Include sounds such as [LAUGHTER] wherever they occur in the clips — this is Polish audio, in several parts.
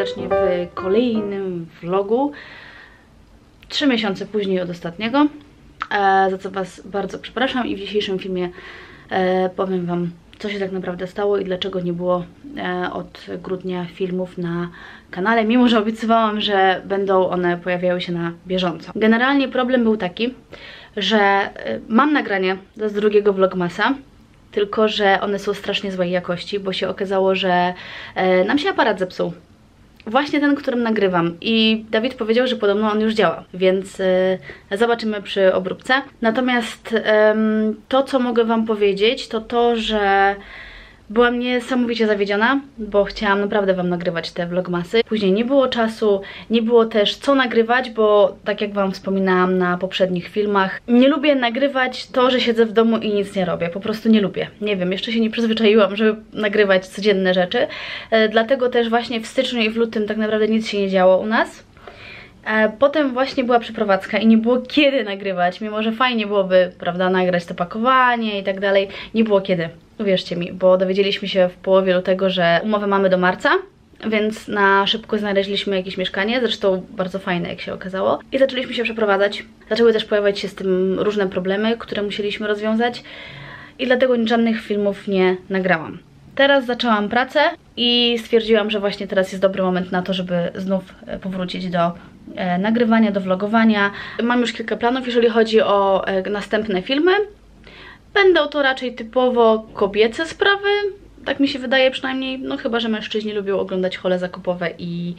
serdecznie w kolejnym vlogu. Trzy miesiące później od ostatniego, e, za co Was bardzo przepraszam i w dzisiejszym filmie e, powiem Wam, co się tak naprawdę stało i dlaczego nie było e, od grudnia filmów na kanale, mimo że obiecywałam, że będą one pojawiały się na bieżąco. Generalnie problem był taki, że mam nagranie z drugiego vlogmasa, tylko że one są strasznie złej jakości, bo się okazało, że nam się aparat zepsuł właśnie ten, którym nagrywam i Dawid powiedział, że podobno on już działa, więc yy, zobaczymy przy obróbce. Natomiast yy, to, co mogę Wam powiedzieć, to to, że Byłam niesamowicie zawiedziona, bo chciałam naprawdę Wam nagrywać te vlogmasy. Później nie było czasu, nie było też co nagrywać, bo tak jak Wam wspominałam na poprzednich filmach, nie lubię nagrywać to, że siedzę w domu i nic nie robię. Po prostu nie lubię. Nie wiem, jeszcze się nie przyzwyczaiłam, żeby nagrywać codzienne rzeczy. E, dlatego też właśnie w styczniu i w lutym tak naprawdę nic się nie działo u nas. E, potem właśnie była przeprowadzka i nie było kiedy nagrywać, mimo że fajnie byłoby, prawda, nagrać to pakowanie i tak dalej, nie było kiedy. Uwierzcie mi, bo dowiedzieliśmy się w połowie lutego, że umowę mamy do marca, więc na szybko znaleźliśmy jakieś mieszkanie, zresztą bardzo fajne jak się okazało i zaczęliśmy się przeprowadzać. Zaczęły też pojawiać się z tym różne problemy, które musieliśmy rozwiązać i dlatego żadnych filmów nie nagrałam. Teraz zaczęłam pracę i stwierdziłam, że właśnie teraz jest dobry moment na to, żeby znów e, powrócić do nagrywania, do vlogowania. Mam już kilka planów, jeżeli chodzi o e, następne filmy. Będą to raczej typowo kobiece sprawy, tak mi się wydaje przynajmniej, no chyba, że mężczyźni lubią oglądać hole zakupowe i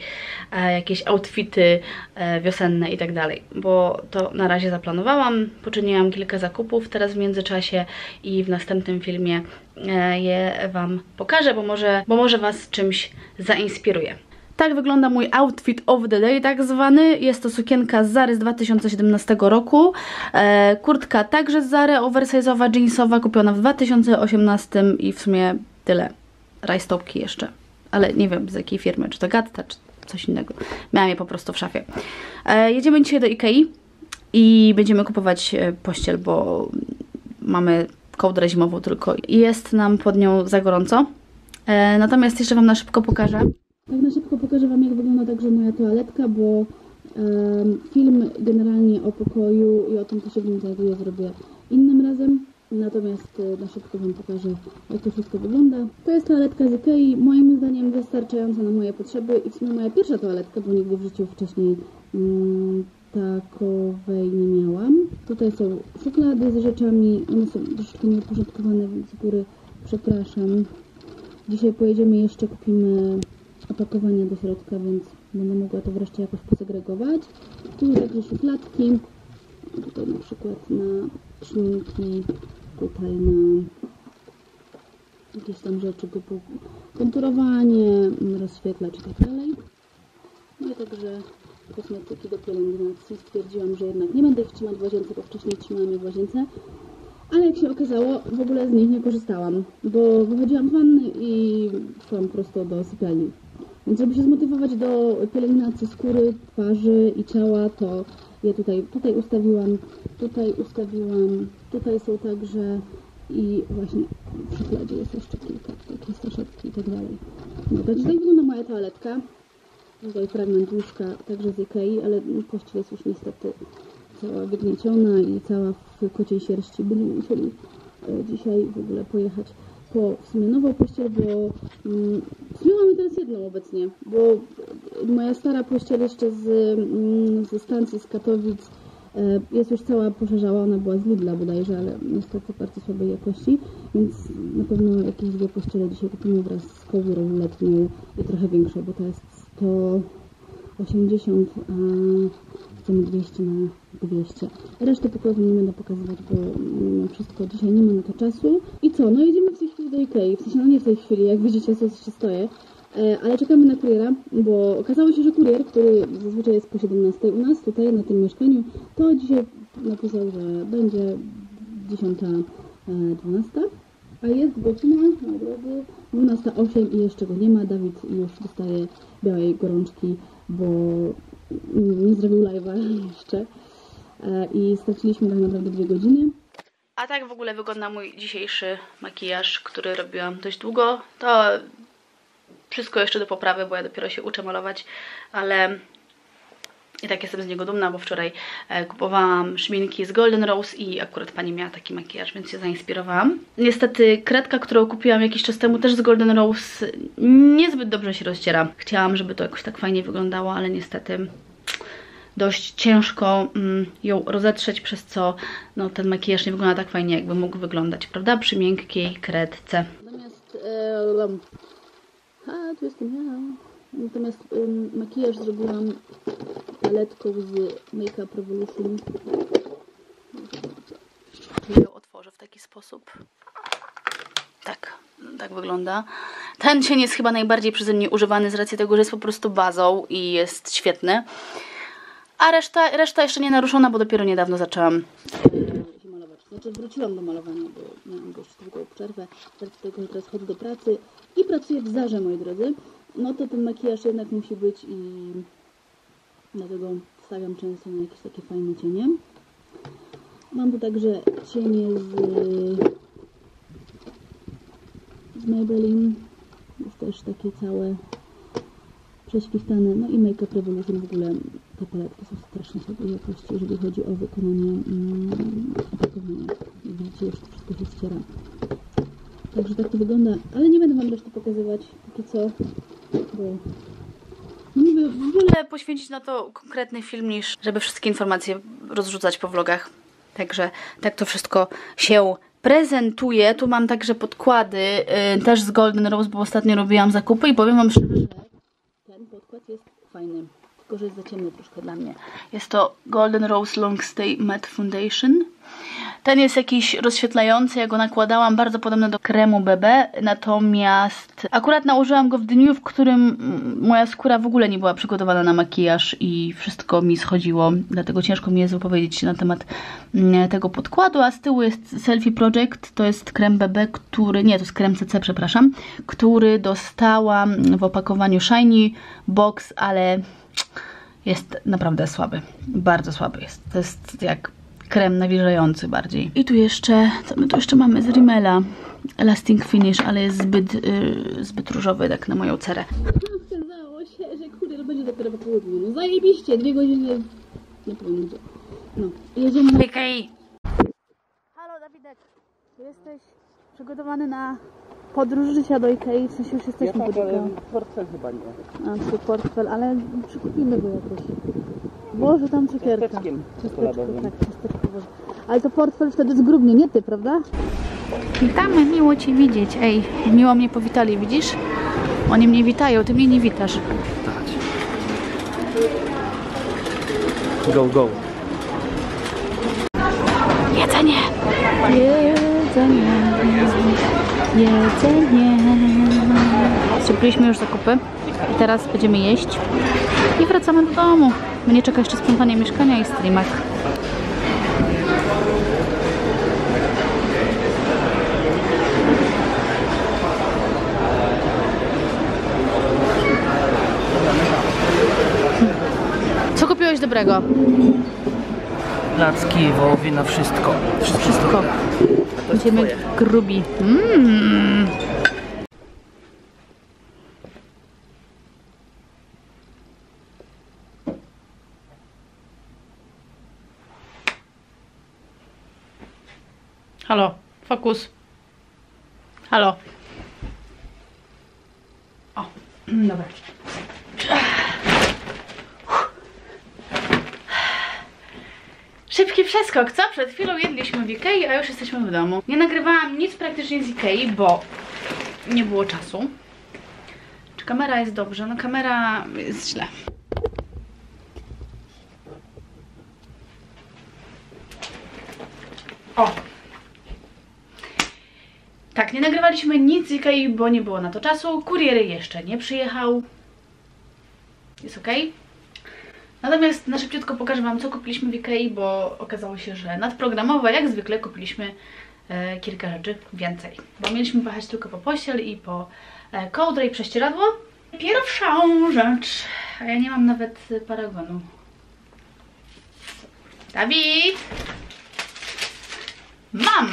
e, jakieś outfity e, wiosenne i tak dalej, bo to na razie zaplanowałam, poczyniłam kilka zakupów teraz w międzyczasie i w następnym filmie e, je Wam pokażę, bo może, bo może Was czymś zainspiruje. Tak wygląda mój outfit of the day tak zwany. Jest to sukienka z Zary z 2017 roku. E, kurtka także z Zary, oversize'owa, jeansowa, kupiona w 2018 i w sumie tyle. Rajstopki jeszcze. Ale nie wiem z jakiej firmy, czy to Gatta, czy coś innego. Miałam je po prostu w szafie. E, jedziemy dzisiaj do Ikei i będziemy kupować e, pościel, bo mamy kołdrę zimową tylko jest nam pod nią za gorąco. E, natomiast jeszcze Wam na szybko pokażę. Tak na szybko pokażę Wam, jak wygląda także moja toaletka, bo film generalnie o pokoju i o tym, co się w nim znajduje, zrobię innym razem. Natomiast e, na szybko Wam pokażę, jak to wszystko wygląda. To jest toaletka z Ikei, moim zdaniem wystarczająca na moje potrzeby i w sumie moja pierwsza toaletka, bo nigdy w życiu wcześniej um, takowej nie miałam. Tutaj są szuflady z rzeczami, one są troszeczkę nieuporządkowane, więc z góry przepraszam. Dzisiaj pojedziemy jeszcze, kupimy opakowania do środka, więc będę mogła to wreszcie jakoś posegregować. Tu także szufladki, tutaj na przykład na szminki, tutaj na jakieś tam rzeczy typu konturowanie, rozświetlacz i tak dalej. No i także kosmetyki do pielęgnacji. Stwierdziłam, że jednak nie będę ich trzymać w łazience, bo wcześniej trzymałam je w łazience. Ale jak się okazało, w ogóle z nich nie korzystałam, bo wychodziłam z wanny i szłam prosto do sypialni. Więc żeby się zmotywować do pielęgnacji skóry, twarzy i ciała, to je tutaj, tutaj ustawiłam, tutaj ustawiłam, tutaj są także i właśnie w szufladzie jest jeszcze kilka, takie saszetki i tak dalej. No to tutaj wygląda moja toaletka. Tutaj fragment łóżka także z Ikei, ale pościel jest już niestety cała wygnieciona i cała w kociej sierści. Będziemy musieli dzisiaj w ogóle pojechać po w sumie nową pościel, bo mm, w sumie mamy teraz jedną obecnie, bo moja stara pościel jeszcze z, mm, ze stacji z Katowic e, jest już cała poszerzała, ona była z Lidla bodajże, ale niestety bardzo słabej jakości, więc na pewno jakieś dwie pościele dzisiaj kupimy wraz z kołdrą letnią i trochę większą, bo to jest 180, a chcemy 200 na 200. Resztę pokoju nie będę pokazywać, bo mimo wszystko dzisiaj nie ma na to czasu. I co? No jedziemy w tej chwili do Ikei. W sensie, no nie w tej chwili, jak widzicie, co się stoję. E, ale czekamy na kuriera, bo okazało się, że kurier, który zazwyczaj jest po 17 u nas, tutaj na tym mieszkaniu, to dzisiaj napisał, że będzie 10.12, e, a jest godzina, na drodze, 12.08 i jeszcze go nie ma. Dawid już dostaje białej gorączki, bo nie zrobił live'a jeszcze e, i straciliśmy tak naprawdę dwie godziny. A tak w ogóle wygląda mój dzisiejszy makijaż, który robiłam dość długo. To wszystko jeszcze do poprawy, bo ja dopiero się uczę malować, ale i tak jestem z niego dumna, bo wczoraj e, kupowałam szminki z Golden Rose i akurat pani miała taki makijaż, więc się zainspirowałam. Niestety kredka, którą kupiłam jakiś czas temu też z Golden Rose niezbyt dobrze się rozciera. Chciałam, żeby to jakoś tak fajnie wyglądało, ale niestety dość ciężko mm, ją rozetrzeć, przez co no, ten makijaż nie wygląda tak fajnie, jakby mógł wyglądać, prawda? Przy miękkiej kredce. Natomiast... E, a, tu jestem ja. Natomiast ym, makijaż zrobiłam paletką z Makeup Revolution. Ją otworzę w taki sposób. Tak, tak wygląda. Ten cień jest chyba najbardziej przeze mnie używany z racji tego, że jest po prostu bazą i jest świetny. A reszta, reszta jeszcze nie naruszona, bo dopiero niedawno zaczęłam. Znaczy wróciłam do malowania, bo miałam dość długą przerwę. Z tego, że teraz chodzę do pracy i pracuję w Zarze, moi drodzy no to ten makijaż jednak musi być i dlatego stawiam często na jakieś takie fajne cienie. Mam tu także cienie z, z Maybelline, jest też takie całe prześwistane, no i Make Up Revolution w ogóle te paletki są strasznie słabej jakości, jeżeli chodzi o wykonanie mm, opakowania. Widzicie, już wszystko się ściera. Także tak to wygląda, ale nie będę Wam reszty pokazywać, póki co wolę poświęcić na to konkretny film, niż żeby wszystkie informacje rozrzucać po vlogach. Także tak to wszystko się prezentuje. Tu mam także podkłady, yy, też z Golden Rose, bo ostatnio robiłam zakupy i powiem Wam szczerze, że ten podkład jest fajny, tylko że jest za ciemny troszkę dla mnie. Jest to Golden Rose Long Stay Matte Foundation. Ten jest jakiś rozświetlający, ja go nakładałam, bardzo podobny do kremu BB, natomiast akurat nałożyłam go w dniu, w którym moja skóra w ogóle nie była przygotowana na makijaż i wszystko mi schodziło, dlatego ciężko mi jest wypowiedzieć się na temat tego podkładu, a z tyłu jest Selfie Project, to jest krem BB, który, nie, to jest krem CC, przepraszam, który dostałam w opakowaniu Shiny Box, ale jest naprawdę słaby, bardzo słaby jest, to jest jak krem nawilżający bardziej. I tu jeszcze, co my tu jeszcze mamy z Rimmela? Lasting Finish, ale jest zbyt, yy, zbyt różowy tak na moją cerę. Okazało się, że kurde, to będzie dopiero po południu. No zajebiście, dwie godziny, nie powiem gdzie. No, jedziemy. Ikei. Halo Dawidek, jesteś przygotowany na podróż życia do Ikei? W sensie już jesteśmy ja tak, ale portfel chyba nie. A, twój portfel, ale przykupimy go jakoś. Boże, tam cukierka. Ciasteczkiem Ciasteczko, tak, ciasteczko. Boże. Ale to portfel wtedy zgrubnie, nie ty, prawda? Witamy, miło Cię widzieć. Ej, miło mnie powitali, widzisz? Oni mnie witają, Ty mnie nie witasz. Go, go. Jedzenie! Jedzenie! Jedzenie! Zrobiliśmy już zakupy i teraz będziemy jeść i wracamy do domu. Mnie czeka jeszcze sprzątanie mieszkania i streamak. Co kupiłeś dobrego? Placki, wołowina, wszystko. Wszystko. Wszystko. Będziemy grubi. Mmm. Halo, fokus. Halo. O, [CLEARS THROAT] dobra. Szybki przeskok, co? Przed chwilą jedliśmy w Ikei, a już jesteśmy w domu. Nie nagrywałam nic praktycznie z Ikei, bo nie było czasu. Czy kamera jest dobrze? No kamera jest źle. O! Tak, nie nagrywaliśmy nic z Ikei, bo nie było na to czasu. Kurier jeszcze nie przyjechał. Jest ok. Natomiast na szybciutko pokażę Wam, co kupiliśmy w Ikei, bo okazało się, że nadprogramowo, jak zwykle, kupiliśmy e, kilka rzeczy więcej. Bo mieliśmy pojechać tylko po pościel i po e, kołdrę i prześcieradło. Pierwszą rzecz, a ja nie mam nawet paragonu. Dawid! Mam!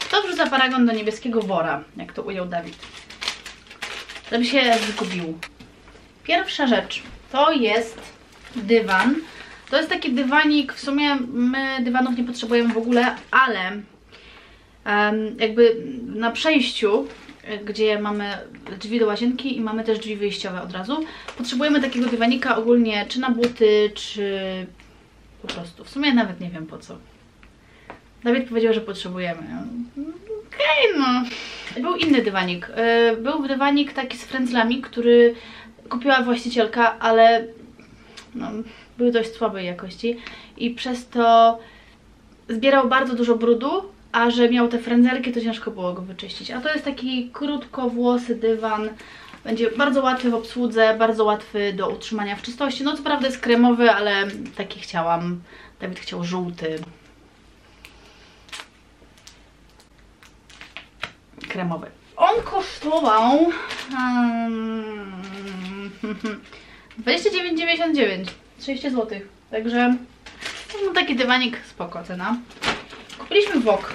Kto wrzuca paragon do niebieskiego wora, jak to ujął Dawid? żeby się zgubił. Pierwsza rzecz to jest dywan. To jest taki dywanik, w sumie my dywanów nie potrzebujemy w ogóle, ale jakby na przejściu, gdzie mamy drzwi do łazienki i mamy też drzwi wyjściowe od razu, potrzebujemy takiego dywanika ogólnie czy na buty, czy po prostu. W sumie nawet nie wiem po co. Dawid powiedział, że potrzebujemy. Okej, okay, no. Był inny dywanik. E, był dywanik taki z frędzlami, który kupiła właścicielka, ale no, był dość słabej jakości i przez to zbierał bardzo dużo brudu, a że miał te frędzelki, to ciężko było go wyczyścić. A to jest taki krótkowłosy dywan, będzie bardzo łatwy w obsłudze, bardzo łatwy do utrzymania w czystości. No co prawda jest kremowy, ale taki chciałam. Dawid chciał żółty. Kremowy. On kosztował um, 29,99 30 zł. Także no, taki dywanik spoko cena. Kupiliśmy wok.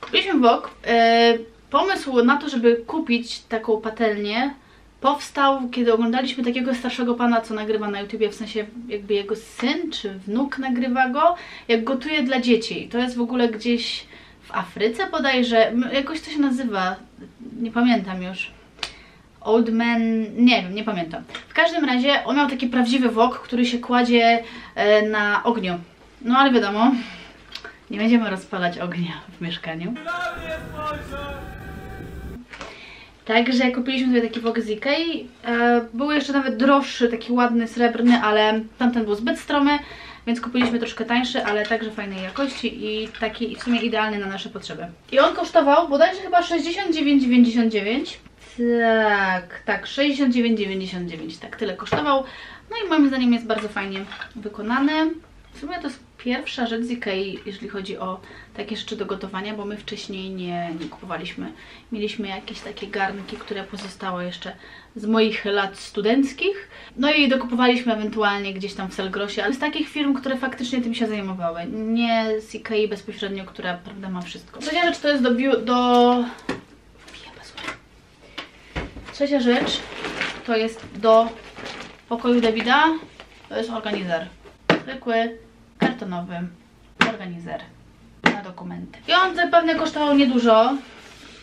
Kupiliśmy wok. Yy, pomysł na to, żeby kupić taką patelnię powstał, kiedy oglądaliśmy takiego starszego pana, co nagrywa na YouTubie, w sensie jakby jego syn czy wnuk nagrywa go, jak gotuje dla dzieci. To jest w ogóle gdzieś w Afryce bodajże, jakoś to się nazywa, nie pamiętam już. Old Man, nie wiem, nie pamiętam. W każdym razie on miał taki prawdziwy wok, który się kładzie e, na ogniu. No ale wiadomo, nie będziemy rozpalać ognia w mieszkaniu. Także kupiliśmy sobie taki wok z Ikei. E, był jeszcze nawet droższy, taki ładny, srebrny, ale tamten był zbyt stromy, więc kupiliśmy troszkę tańszy, ale także fajnej jakości i taki w sumie idealny na nasze potrzeby. I on kosztował bodajże chyba 69,99 tak, tak, 69,99, tak, tyle kosztował. No i moim zdaniem jest bardzo fajnie wykonany. W sumie to jest pierwsza rzecz z Ikei, jeżeli chodzi o takie rzeczy do gotowania, bo my wcześniej nie, nie kupowaliśmy. Mieliśmy jakieś takie garnki, które pozostały jeszcze z moich lat studenckich. No i dokupowaliśmy ewentualnie gdzieś tam w Selgrosie, ale z takich firm, które faktycznie tym się zajmowały. Nie z Ikei bezpośrednio, która prawda ma wszystko. Trzecia rzecz to jest do, do Trzecia rzecz to jest do pokoju Davida. To jest organizer. Zwykły, kartonowy organizer na dokumenty. I on zapewne kosztował niedużo,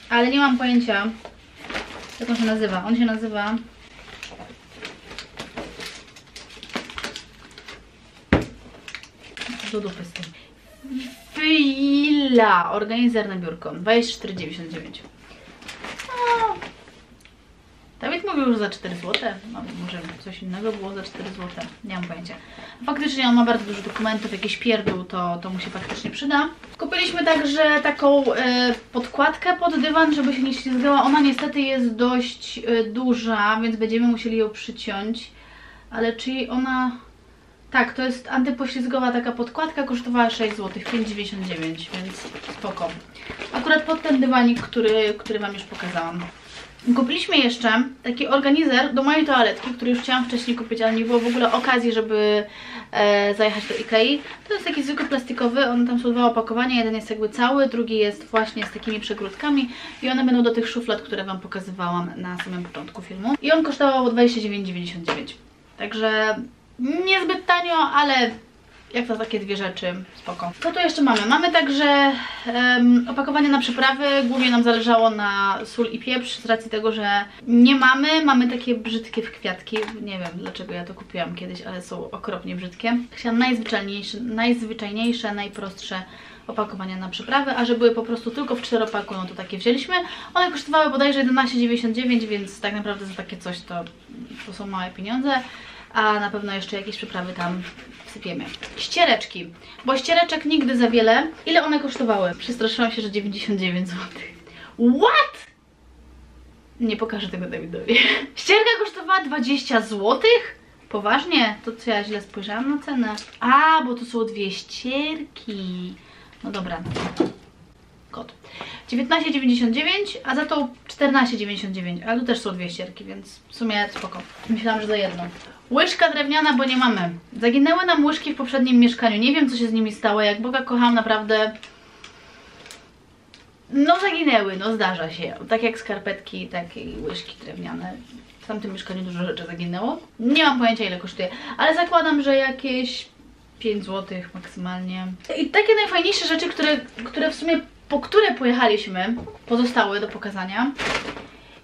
ale nie mam pojęcia jak on się nazywa. On się nazywa do dupy z tym. Fila, organizer na biurko, 24,99. Dawid mówił już za 4 zł, no, może coś innego było za 4 zł, nie mam pojęcia. Faktycznie on ma bardzo dużo dokumentów, jakiś pierdół, to, to mu się faktycznie przyda. Kupiliśmy także taką e, podkładkę pod dywan, żeby się nie ślizgała. Ona niestety jest dość e, duża, więc będziemy musieli ją przyciąć. Ale czy ona... Tak, to jest antypoślizgowa taka podkładka, kosztowała 6 zł, 5,99, więc spoko. Akurat pod ten dywanik, który, który Wam już pokazałam. Kupiliśmy jeszcze taki organizer do mojej toaletki, który już chciałam wcześniej kupić, ale nie było w ogóle okazji, żeby e, zajechać do Ikei. To jest taki zwykły plastikowy, one tam są dwa opakowania, jeden jest jakby cały, drugi jest właśnie z takimi przegródkami i one będą do tych szuflad, które Wam pokazywałam na samym początku filmu. I on kosztował 29,99. Także niezbyt tanio, ale jak to takie dwie rzeczy, spoko. Co tu jeszcze mamy? Mamy także um, opakowanie na przyprawy, głównie nam zależało na sól i pieprz, z racji tego, że nie mamy, mamy takie brzydkie w kwiatki, nie wiem dlaczego ja to kupiłam kiedyś, ale są okropnie brzydkie. Chciałam najzwyczajniejsze, najzwyczajniejsze najprostsze opakowania na przyprawy, a że były po prostu tylko w czteropaku, no to takie wzięliśmy. One kosztowały bodajże 11,99, więc tak naprawdę za takie coś to, to są małe pieniądze, a na pewno jeszcze jakieś przyprawy tam sypiemy. Ściereczki, bo ściereczek nigdy za wiele. Ile one kosztowały? Przestraszyłam się, że 99 zł. What? Nie pokażę tego Dawidowi. [LAUGHS] Ścierka kosztowała 20 zł? Poważnie? To co ja źle spojrzałam na cenę? A, bo to są dwie ścierki. No dobra. Kod. 19,99, a za to 14,99, ale tu też są dwie ścierki, więc w sumie spoko. Myślałam, że za jedną. Łyżka drewniana, bo nie mamy. Zaginęły nam łyżki w poprzednim mieszkaniu. Nie wiem, co się z nimi stało. Jak Boga kocham, naprawdę no zaginęły, no zdarza się. Tak jak skarpetki, tak i łyżki drewniane. W tamtym mieszkaniu dużo rzeczy zaginęło. Nie mam pojęcia ile kosztuje, ale zakładam, że jakieś 5 zł maksymalnie. I takie najfajniejsze rzeczy, które, które w sumie, po które pojechaliśmy, pozostały do pokazania.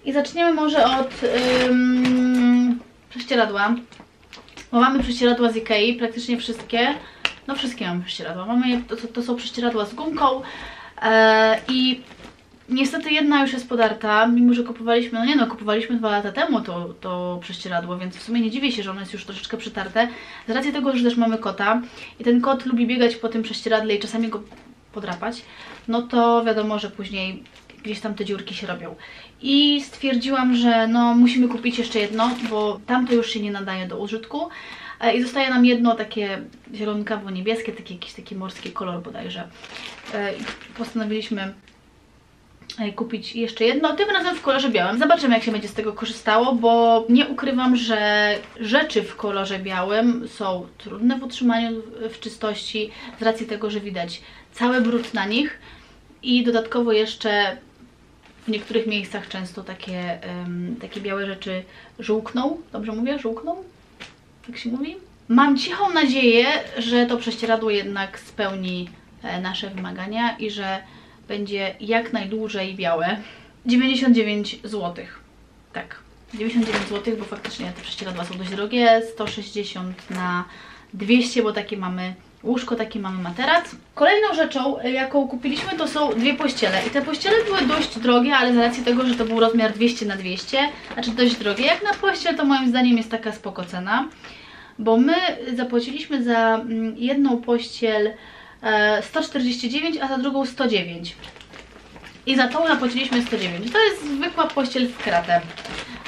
I zaczniemy może od ym, prześcieradła. Bo mamy prześcieradła z Ikei, praktycznie wszystkie. No wszystkie mamy prześcieradła. Mamy, to, to są prześcieradła z gumką e, i niestety jedna już jest podarta, mimo że kupowaliśmy, no nie no, kupowaliśmy dwa lata temu to, to prześcieradło, więc w sumie nie dziwię się, że ono jest już troszeczkę przytarte. Z racji tego, że też mamy kota i ten kot lubi biegać po tym prześcieradle i czasami go podrapać, no to wiadomo, że później gdzieś tam te dziurki się robią. I stwierdziłam, że no musimy kupić jeszcze jedno, bo tamto już się nie nadaje do użytku. E, I zostaje nam jedno takie zielonkawo-niebieskie, taki jakiś taki morski kolor bodajże. E, I postanowiliśmy kupić jeszcze jedno, tym razem w kolorze białym. Zobaczymy jak się będzie z tego korzystało, bo nie ukrywam, że rzeczy w kolorze białym są trudne w utrzymaniu w czystości z racji tego, że widać cały brud na nich i dodatkowo jeszcze w niektórych miejscach często takie, um, takie białe rzeczy żółkną. Dobrze mówię? Żółkną? Tak się mówi? Mam cichą nadzieję, że to prześcieradło jednak spełni e, nasze wymagania i że będzie jak najdłużej białe. 99 zł. Tak, 99 zł, bo faktycznie te prześcieradła są dość drogie. 160 na 200, bo takie mamy łóżko, taki mamy materac. Kolejną rzeczą, jaką kupiliśmy, to są dwie pościele. I te pościele były dość drogie, ale z racji tego, że to był rozmiar 200 na 200, znaczy dość drogie, jak na pościel, to moim zdaniem jest taka spoko cena. Bo my zapłaciliśmy za mm, jedną pościel 149, e, a za drugą 109. I za tą zapłaciliśmy 109. To jest zwykła pościel w kratę.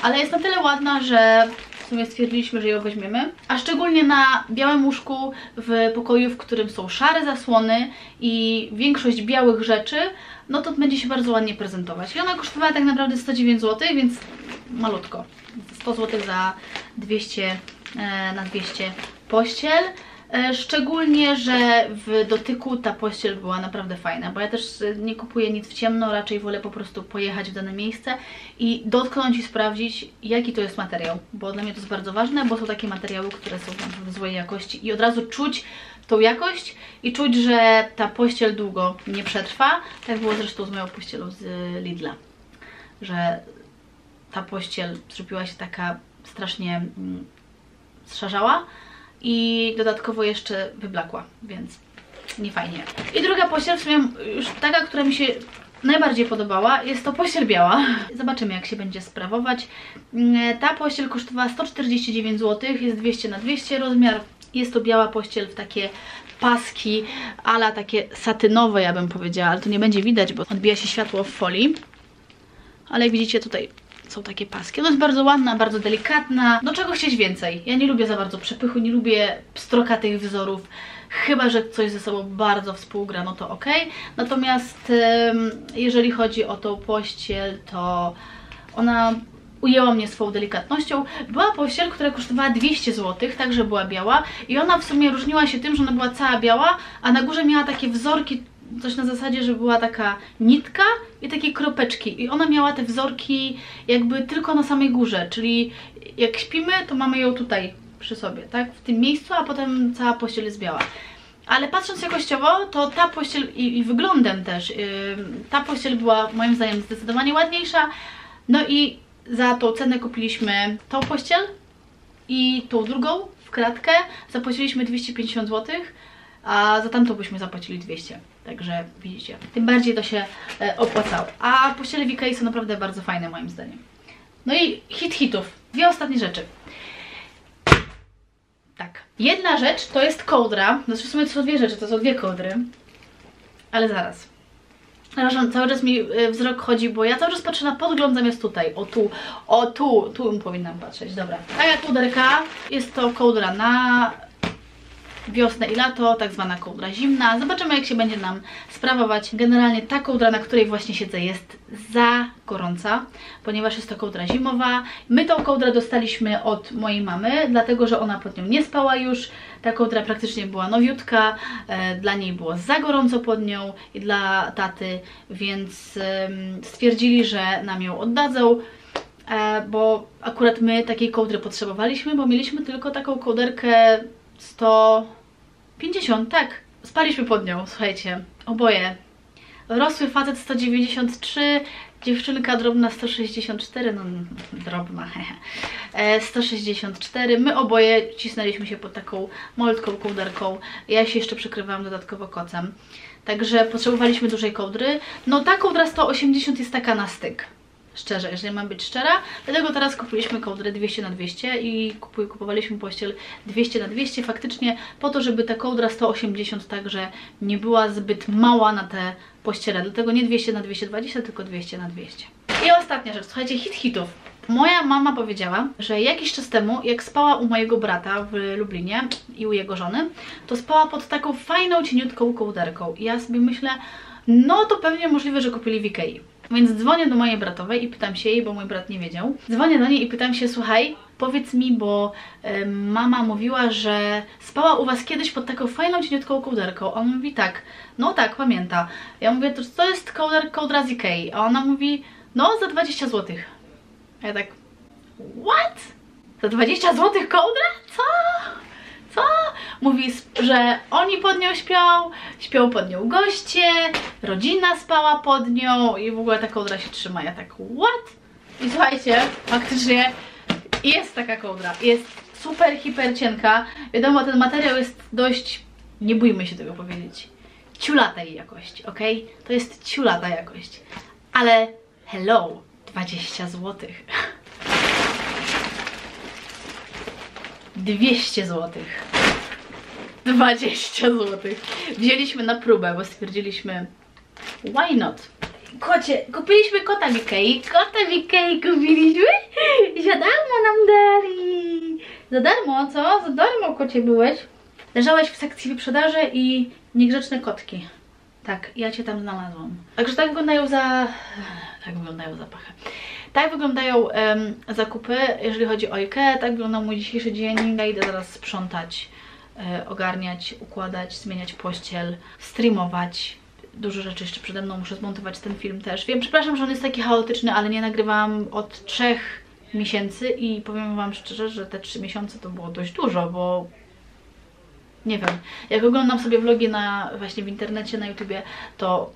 Ale jest na tyle ładna, że sumie stwierdziliśmy, że ją weźmiemy. A szczególnie na białym łóżku w pokoju, w którym są szare zasłony i większość białych rzeczy, no to będzie się bardzo ładnie prezentować. I ona kosztowała tak naprawdę 109 zł, więc malutko. 100 zł za 200 e, na 200 pościel. E, szczególnie, że w dotyku ta pościel była naprawdę fajna, bo ja też e, nie kupuję nic w ciemno, raczej wolę po prostu pojechać w dane miejsce i dotknąć i sprawdzić, jaki to jest materiał, bo dla mnie to jest bardzo ważne, bo są takie materiały, które są naprawdę złej jakości i od razu czuć tą jakość i czuć, że ta pościel długo nie przetrwa. Tak było zresztą z moją pościelą z Lidla, że ta pościel zrobiła się taka strasznie mm, strzarzała, i dodatkowo jeszcze wyblakła, więc nie fajnie. I druga pościel, w sumie już taka, która mi się najbardziej podobała, jest to pościel biała. Zobaczymy jak się będzie sprawować. Mm, ta pościel kosztowała 149 zł, jest 200 na 200 rozmiar. Jest to biała pościel w takie paski, ala takie satynowe ja bym powiedziała, ale to nie będzie widać, bo odbija się światło w folii. Ale jak widzicie tutaj są takie paski. Ona jest bardzo ładna, bardzo delikatna. Do czego chcieć więcej? Ja nie lubię za bardzo przepychu, nie lubię strokatych wzorów. Chyba, że coś ze sobą bardzo współgra, no to ok. Natomiast jeżeli chodzi o tą pościel, to ona ujęła mnie swoją delikatnością. Była pościel, która kosztowała 200 zł, także była biała i ona w sumie różniła się tym, że ona była cała biała, a na górze miała takie wzorki coś na zasadzie, że była taka nitka i takie kropeczki i ona miała te wzorki jakby tylko na samej górze, czyli jak śpimy, to mamy ją tutaj przy sobie, tak, w tym miejscu, a potem cała pościel jest biała. Ale patrząc jakościowo, to ta pościel i, i wyglądem też, yy, ta pościel była moim zdaniem zdecydowanie ładniejsza. No i za tą cenę kupiliśmy tą pościel i tą drugą w kratkę. Zapłaciliśmy 250 zł, a za tamtą byśmy zapłacili 200. Także widzicie, tym bardziej to się e, opłacało. A pościele w Ikei są naprawdę bardzo fajne moim zdaniem. No i hit hitów. Dwie ostatnie rzeczy. Tak. Jedna rzecz to jest kołdra. Znaczy w sumie to są dwie rzeczy, to są dwie kołdry. Ale zaraz. Przepraszam, cały czas mi e, wzrok chodzi, bo ja cały czas patrzę na podgląd zamiast tutaj. O tu, o tu, tu powinnam patrzeć. Dobra. Taka kołderka. Jest to kołdra na wiosnę i lato, tak zwana kołdra zimna. Zobaczymy jak się będzie nam sprawować. Generalnie ta kołdra, na której właśnie siedzę jest za gorąca, ponieważ jest to kołdra zimowa. My tą kołdrę dostaliśmy od mojej mamy, dlatego że ona pod nią nie spała już. Ta kołdra praktycznie była nowiutka, e, dla niej było za gorąco pod nią i dla taty, więc stwierdzili, że nam ją oddadzą. E, bo akurat my takiej kołdry potrzebowaliśmy, bo mieliśmy tylko taką kołderkę 150, tak. Spaliśmy pod nią, słuchajcie, oboje. Rosły facet 193, dziewczynka drobna 164, no drobna, hehe. [LAUGHS] E, 164, my oboje cisnęliśmy się pod taką malutką kołderką, ja się jeszcze przykrywałam dodatkowo kocem. Także potrzebowaliśmy dużej kołdry. No ta kołdra 180 jest taka na styk szczerze, jeżeli mam być szczera. Dlatego teraz kupiliśmy kołdrę 200 na 200 i kupowaliśmy pościel 200 na 200 faktycznie po to, żeby ta kołdra 180 także nie była zbyt mała na te pościele. Dlatego nie 200 na 220, tylko 200 na 200. I ostatnia rzecz, słuchajcie, hit hitów. Moja mama powiedziała, że jakiś czas temu, jak spała u mojego brata w Lublinie i u jego żony, to spała pod taką fajną, cieniutką kołderką. I ja sobie myślę, no to pewnie możliwe, że kupili w Ikei. Więc dzwonię do mojej bratowej i pytam się jej, bo mój brat nie wiedział. Dzwonię do niej i pytam się, słuchaj, powiedz mi, bo y, mama mówiła, że spała u was kiedyś pod taką fajną, cieniutką kołderką. On mówi tak, no tak, pamięta. Ja mówię, to, to jest kołder, kołdra z Ikei. A ona mówi, no za 20 zł. A ja tak, what? Za 20 zł kołdra? Co? Co? Mówi, że oni pod nią śpią, śpią pod nią goście, rodzina spała pod nią i w ogóle ta kołdra się trzyma. Ja tak, what? I słuchajcie, faktycznie jest taka kołdra. Jest super, hiper cienka. Wiadomo, ten materiał jest dość, nie bójmy się tego powiedzieć, ciulatej jakości, ok? To jest ciulata jakość. Ale hello, 20 złotych. [LAUGHS] 200 zł. 20 zł. Wzięliśmy na próbę, bo stwierdziliśmy why not? Kocie, kupiliśmy kota w Ikei. Kota w Ikei kupiliśmy. Za darmo nam dali. Za darmo, co? Za darmo kocie byłeś. Leżałeś w sekcji wyprzedaży i niegrzeczne kotki. Tak, ja cię tam znalazłam. Także tak wyglądają za... Tak wyglądają zapachy. Tak wyglądają em, zakupy, jeżeli chodzi o IKEA, tak wyglądał mój dzisiejszy dzień. Ja idę zaraz sprzątać, e, ogarniać, układać, zmieniać pościel, streamować. Dużo rzeczy jeszcze przede mną, muszę zmontować ten film też. Wiem, przepraszam, że on jest taki chaotyczny, ale nie nagrywałam od trzech miesięcy i powiem Wam szczerze, że te trzy miesiące to było dość dużo, bo nie wiem, jak oglądam sobie vlogi na właśnie w internecie, na YouTubie, to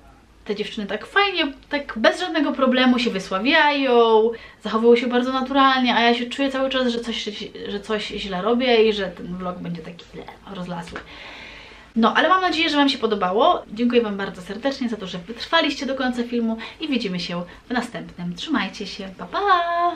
te dziewczyny tak fajnie, tak bez żadnego problemu się wysławiają, zachowują się bardzo naturalnie, a ja się czuję cały czas, że coś, że coś źle robię i że ten vlog będzie taki rozlasły. No, ale mam nadzieję, że Wam się podobało. Dziękuję Wam bardzo serdecznie za to, że wytrwaliście do końca filmu i widzimy się w następnym. Trzymajcie się, pa pa!